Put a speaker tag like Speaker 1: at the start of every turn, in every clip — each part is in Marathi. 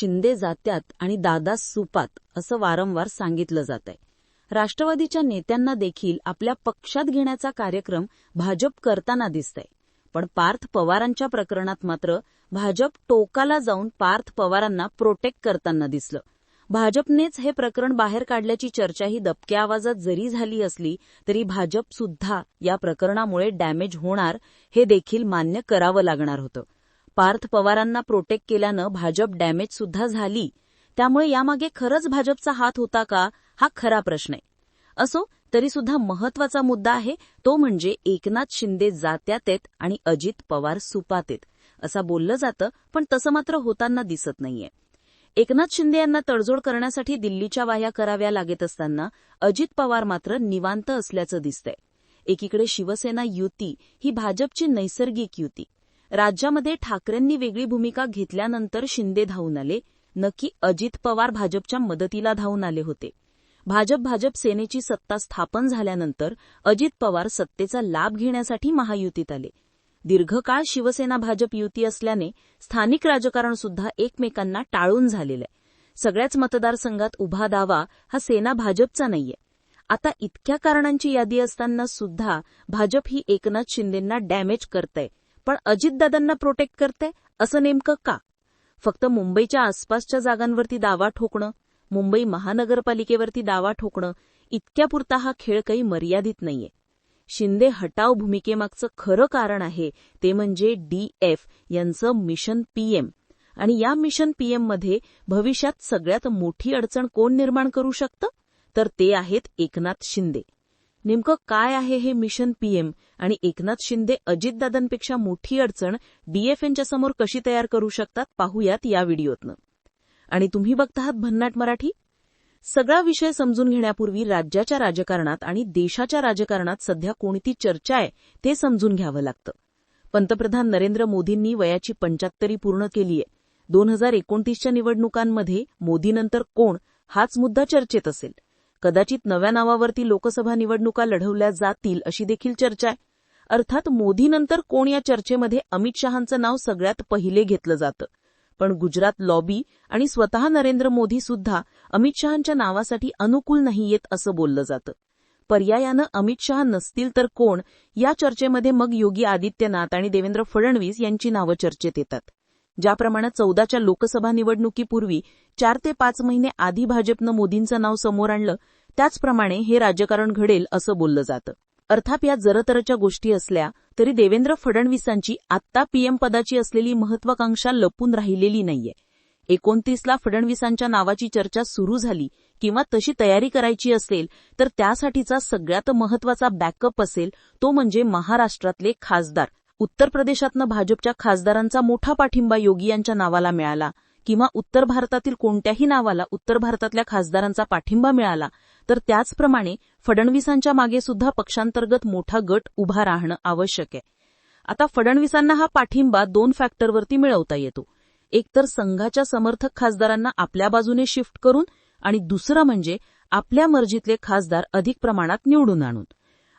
Speaker 1: शिंदे जात्यात आणि दादा सुपात असं वारंवार सांगितलं जातंय. राष्ट्रवादीच्या नेत्यांना देखील आपल्या पक्षात घेण्याचा कार्यक्रम भाजप करताना दिसतंय. पण पार्थ पवारांच्या प्रकरणात मात्र भाजप टोकाला जाऊन पार्थ पवारांना प्रोटेक्ट करताना दिसलं. भाजपनेच हे प्रकरण बाहेर काढल्याची चर्चाही दबक्या आवाजात जरी झाली असली तरी भाजप सुद्धा या प्रकरणामुळे डॅमेज होणार हे देखील मान्य करावं लागणार होतं. पार्थ पवारांना प्रोटेक्ट केल्यानं भाजप डॅमेज सुद्धा झाली. त्यामुळे यामागे खरंच भाजपचा हात होता का? हा खरा प्रश्न आहे. असो तरी सुद्धा महत्त्वाचा मुद्दा आहे तो म्हणजे एकनाथ शिंदे जात्यात आहेत आणि अजित पवार सुपातेत. असं बोललं जातं पण तसं मात्र होताना दिसत नाहीये. एकनाथ शिंदे यांना तडजोड करण्यासाठी दिल्लीच्या वाह्या कराव्या लागत असताना अजित पवार मात्र निवांत असल्याचं दिसतंय. एकीकडे शिवसेना युती ही भाजपची नैसर्गिक युती. राज्यामध्ये ठाकरेंनी वेगळी भूमिका घेतल्यानंतर शिंदे धावून आले. नक्की अजित पवार भाजपच्या मदतीला धावून आले होते. भाजप भाजप सेनेची सत्ता स्थापन झाल्यानंतर अजित पवार सत्तेचा लाभ घेण्यासाठी महायुतीत आले. दीर्घकाळ शिवसेना भाजप युती असल्याने स्थानिक राजकारण सुद्धा एकमेकांना टाळून झालेलं आहे. सगळ्याच मतदारसंघात उभा दावा हा सेना भाजपचा नाहीये. आता इतक्या कारणांची यादी असताना सुद्धा भाजप ही एकनाथ शिंदेंना डॅमेज करतय. पण अजितदादांना प्रोटेक्ट करते असं नेमकं का? फक्त मुंबईच्या आसपासच्या जागांवरती दावा ठोकणं मुंबई महानगरपालिकेवरती दावा ठोकणं इतक्यापुरता हा खेळ काही मर्यादित नाहीये. शिंदे हटाव भूमिकेमागचं खरं कारण आहे ते म्हणजे डीएफ यांचं मिशन पीएम आणि या मिशन पीएममध्ये भविष्यात सगळ्यात मोठी अडचण कोण निर्माण करू शकतं? तर ते आहेत एकनाथ शिंदे. नेमकं काय आहे हे मिशन पीएम आणि एकनाथ शिंदे अजितदादांपेक्षा मोठी अडचण डीएफएनच्या समोर कशी तयार करू शकतात पाहूयात या व्हिडिओतनं. आणि तुम्ही बघता आहात भन्नाट मराठी? सगळा विषय समजून घेण्यापूर्वी राज्याच्या राजकारणात आणि देशाच्या राजकारणात सध्या कोणती चर्चा आहे ते समजून घ्यावं लागतं. पंतप्रधान नरेंद्र मोदींनी वयाची पंच्याहत्तरी पूर्ण केलीय दोन हजार एकोणतीसच्या निवडणुकांमध्ये मोदीनंतर कोण हाच मुद्दा चर्चेत असेल? कदाचित नव्या नावावरती लोकसभा निवडणुका लढवल्या जातील अशी देखील चर्चा आहे. अर्थात मोदीनंतर कोण या चर्चेमध्ये अमित शहांचं नाव सगळ्यात पहिले घेतलं जातं? पण गुजरात लॉबी आणि स्वतः नरेंद्र मोदी सुद्धा अमित शहांच्या नावासाठी अनुकूल नाहीयेत असं बोललं जातं. पर्यायानं अमित शहा नसतील तर कोण? या चर्चेमध्ये मग योगी आदित्यनाथ आणि देवेंद्र फडणवीस यांची नावं चर्चेत येतात. ज्याप्रमाणे चौदाच्या लोकसभा निवडणुकीपूर्वी चार ते पाच महिने आधी भाजपनं मोदींचं नाव समोर आणलं त्याचप्रमाणे हे राजकारण घडेल असं बोललं जातं. अर्थात या जरतरच्या गोष्टी असल्या तरी देवेंद्र फडणवीसांची आत्ता पीएम पदाची असलेली महत्वाकांक्षा लपून राहिलेली नाहीये. एकोणतीसला फडणवीसांच्या नावाची चर्चा सुरू झाली किंवा तशी तयारी करायची असेल तर त्यासाठीचा सगळ्यात महत्त्वाचा बॅकअप असेल तो म्हणजे महाराष्ट्रातले खासदार. उत्तर प्रदेशातनं भाजपच्या खासदारांचा मोठा पाठिंबा योगी यांच्या नावाला मिळाला किंवा उत्तर भारतातील कोणत्याही नावाला उत्तर भारतातल्या खासदारांचा पाठिंबा मिळाला तर त्याचप्रमाणे फडणवीसांच्या मागे सुद्धा पक्षांतर्गत मोठा गट उभा राहणं आवश्यक आहे. आता फडणवीसांना हा पाठिंबा दोन फॅक्टरवरती मिळवता येतो. एकतर संघाच्या समर्थक खासदारांना आपल्या बाजूने शिफ्ट करून आणि दुसरं म्हणजे आपल्या मर्जीतले खासदार अधिक प्रमाणात निवडून आणून.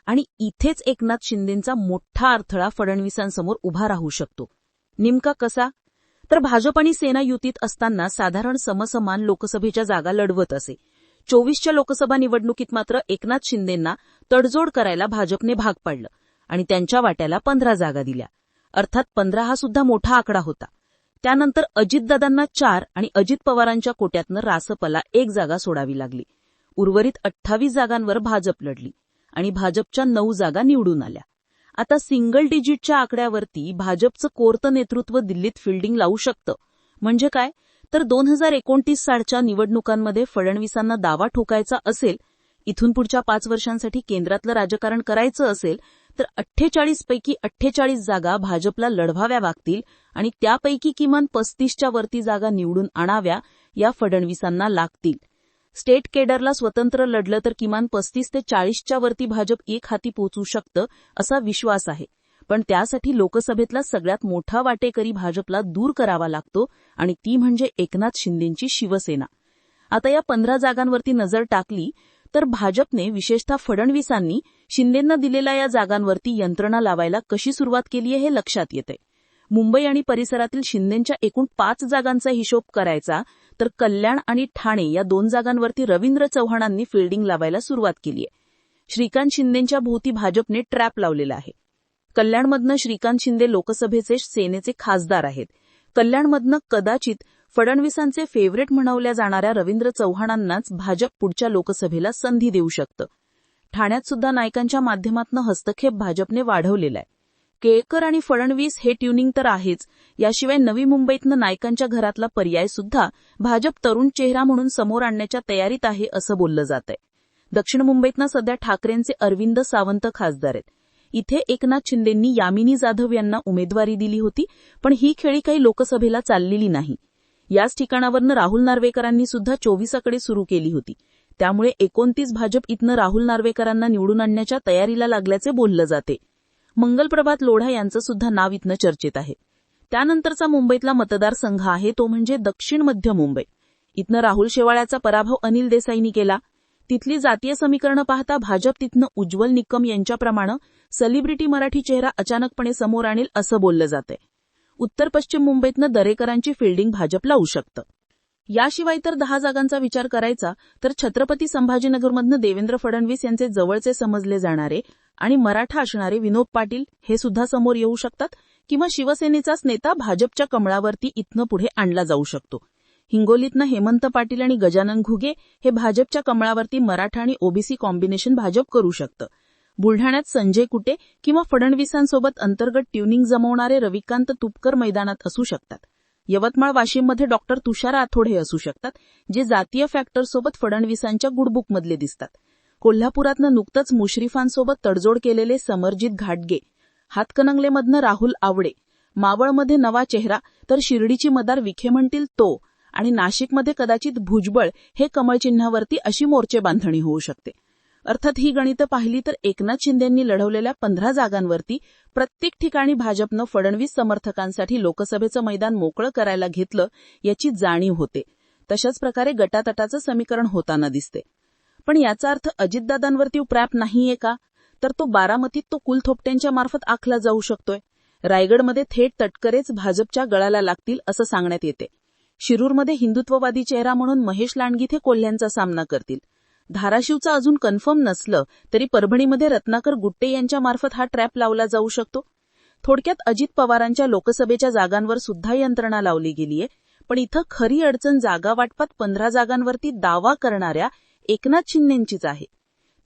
Speaker 1: आणि इथेच एकनाथ शिंदेचा मोठा अडथळा फडणवीसांसमोर उभा राहू शकतो. नेमका कसा? तर भाजप आणि सेना युतीत असताना साधारण समसमान लोकसभेच्या जागा लढवत असे. चोवीसच्या लोकसभा निवडणुकीत मात्र एकनाथ शिंदेंना तडजोड करायला भाजपने भाग पाडलं आणि त्यांच्या वाट्याला पंधरा जागा दिल्या. अर्थात पंधरा हा सुद्धा मोठा आकडा होता. त्यानंतर अजितदादांना चार आणि अजित पवारांच्या कोट्यातनं रासपला एक जागा सोडावी लागली. उर्वरित अठ्ठावीस जागांवर भाजप लढली. आणि भाजपच्या नऊ जागा निवडून आल्या. आता सिंगल डिजिटच्या आकड्यावरती भाजपचं कोर्तं नेतृत्व दिल्लीत फिल्डिंग लावू शकतं. म्हणजे काय? तर दोन हजार एकोणतीस सालच्या निवडणुकांमध्ये फडणवीसांना दावा ठोकायचा असेल इथून पुढच्या पाच वर्षांसाठी केंद्रातलं राजकारण करायचं असेल तर अठ्ठेचाळीस पैकी अठ्ठेचाळीस जागा भाजपला लढवाव्या लागतील आणि त्यापैकी किमान पस्तीसच्या वरती जागा निवडून आणाव्या या फडणवीसांना लागतील. स्टेट केडरला स्वतंत्र लढलं तर किमान पस्तीस ते चाळीसच्या वरती भाजप एक हाती पोचू शकतं असा विश्वास आहे. पण त्यासाठी लोकसभेतला सगळ्यात मोठा वाटेकरी भाजपला दूर करावा लागतो आणि ती म्हणजे एकनाथ शिंदेची शिवसेना. आता या पंधरा जागांवरती नजर टाकली तर भाजपने विशेषतः फडणवीसांनी शिंदेंना दिलेल्या या जागांवरती यंत्रणा लावायला कशी सुरुवात केली आहे हे लक्षात येते मुंबई आणि परिसरातील शिंदेच्या एकूण पाच जागांचा हिशोब करायचा तर कल्याण आणि ठाणे या दोन जागांवरती रवींद्र चव्हाणांनी फिल्डिंग लावायला सुरुवात केली आहे. श्रीकांत शिंदेच्या भोवती भाजपने ट्रॅप लावलेला आहे. कल्याणमधनं श्रीकांत शिंदे लोकसभेचे सेनेचे खासदार आहेत. कल्याणमधनं कदाचित फडणवीसांचे फेवरेट म्हणवल्या जाणाऱ्या रवींद्र चव्हाणांनाच भाजप पुढच्या लोकसभेला संधी देऊ शकतं. ठाण्यात सुद्धा नायकांच्या माध्यमातून हस्तक्षेप भाजपने वाढवलेला आहे. केळकर आणि फडणवीस हे ट्युनिंग तर आहेच. याशिवाय नवी मुंबईतनं नायकांच्या घरातला पर्याय सुद्धा भाजप तरुण चेहरा म्हणून समोर आणण्याच्या तयारीत आहे असं बोललं जात आहे दक्षिण मुंबईतनं सध्या ठाकरेंचे अरविंद सावंत खासदार आहेत. इथे एकनाथ शिंदेंनी यामिनी जाधव यांना उमेदवारी दिली होती पण ही खेळी काही लोकसभेला चाललेली नाही. याच ठिकाणावरनं राहुल नार्वेकरांनी सुद्धा चोवीसाकडे सुरू केली होती. त्यामुळे एकोणतीस भाजप इथनं राहुल नार्वेकरांना निवडून आणण्याच्या तयारीला लागल्याचे बोललं जाते. मंगलप्रभात लोढा यांचं सुद्धा नाव इथनं चर्चेत आहे. त्यानंतरचा मुंबईतला मतदारसंघ आहे तो म्हणजे दक्षिण मध्य मुंबई. इथनं राहुल शेवाळ्याचा पराभव अनिल देसाईंनी केला. तिथली जातीय समीकरणं पाहता भाजप तिथनं उज्ज्वल निकम यांच्याप्रमाणे सेलिब्रिटी मराठी चेहरा अचानकपणे समोर आणेल असं बोललं जातंय. उत्तर पश्चिम मुंबईतनं दरेकरांची फिल्डिंग भाजप लावू शकतं. याशिवाय तर दहा जागांचा विचार करायचा तर छत्रपती संभाजीनगरमधनं देवेंद्र फडणवीस यांचे जवळचे समजले जाणारे आणि मराठा असणारे विनोद पाटील हे सुद्धा समोर येऊ शकतात किंवा शिवसेनेचाच नेता भाजपच्या कमळावरती इथनं पुढे आणला जाऊ शकतो. हिंगोलीतनं हेमंत पाटील आणि गजानन घुगे हे भाजपच्या कमळावरती मराठा आणि ओबीसी कॉम्बिनेशन भाजप करू शकतं. बुलढाण्यात संजय कुटे किंवा फडणवीसांसोबत अंतर्गत ट्युनिंग जमवणारे रविकांत तुपकर मैदानात असू शकतात. यवतमाळ वाशिममध्ये डॉक्टर तुषार आथोडे असू शकतात जे जातीय फॅक्टरसोबत फडणवीसांच्या गुडबुकमधले दिसतात. कोल्हापुरातनं नुकतंच मुश्रीफांसोबत तडजोड केलेले समरजित घाटगे हातकणंगलेमधनं राहुल आवडे मावळमध्ये नवा चेहरा तर शिर्डीची मदार विखे म्हणतील तो आणि नाशिकमध्ये कदाचित भुजबळ हे कमळ चिन्हावरती अशी मोर्चे बांधणी होऊ शकते. अर्थात ही गणितं पाहिली तर एकनाथ शिंदेंनी लढवलेल्या पंधरा जागांवरती प्रत्येक ठिकाणी भाजपनं फडणवीस समर्थकांसाठी लोकसभेचं मैदान मोकळं करायला घेतलं याची जाणीव होते. तशाच प्रकारे गटातटाचं समीकरण होताना दिसते. पण याचा अर्थ अजितदादांवरती प्रॅप नाहीये का? तर तो बारामतीत तो कुलथोपट्यांच्या मार्फत आखला जाऊ शकतोय. रायगडमध्ये थेट तटकरेच भाजपच्या गळाला लागतील असं सांगण्यात येते. शिरूरमध्ये हिंदुत्ववादी चेहरा म्हणून महेश लांडगीत हे कोल्ह्यांचा सामना करतील. धाराशिवचं अजून कन्फर्म नसलं तरी परभणीमध्ये रत्नाकर गुट्टे यांच्या मार्फत हा ट्रॅप लावला जाऊ शकतो. थोडक्यात अजित पवारांच्या लोकसभेच्या जागांवर सुद्धा यंत्रणा लावली गेलीय. पण इथं खरी अडचण जागा वाटपात पंधरा जागांवरती दावा करणाऱ्या एकनाथ शिंदेंचीच आहे.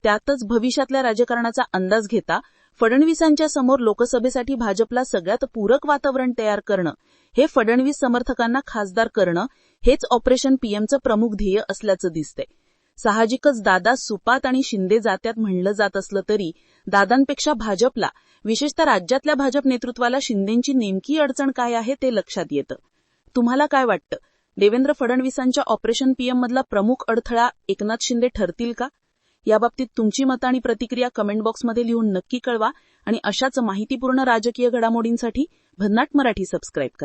Speaker 1: त्यातच भविष्यातल्या राजकारणाचा अंदाज घेता फडणवीसांच्या समोर लोकसभेसाठी भाजपला सगळ्यात पूरक वातावरण तयार करणं हे फडणवीस समर्थकांना खासदार करणं हेच ऑपरेशन पीएमचं प्रमुख ध्येय असल्याचं दिसतंय. साहजिकच दादा सुपात आणि शिंदे जात्यात म्हणलं जात असलं तरी दादांपेक्षा भाजपला विशेषतः राज्यातल्या भाजप नेतृत्वाला शिंदेची नेमकी अडचण काय आहे ते लक्षात येतं. तुम्हाला काय वाटतं? देवेंद्र फडणवीसांच्या ऑपरेशन पीएम मधला प्रमुख अडथळा एकनाथ शिंदे ठरतील का? याबाबतीत तुमची मतं आणि प्रतिक्रिया कमेंट बॉक्समध्ये लिहून नक्की कळवा आणि अशाच माहितीपूर्ण राजकीय घडामोडींसाठी भन्नाट मराठी सबस्क्राईब करा.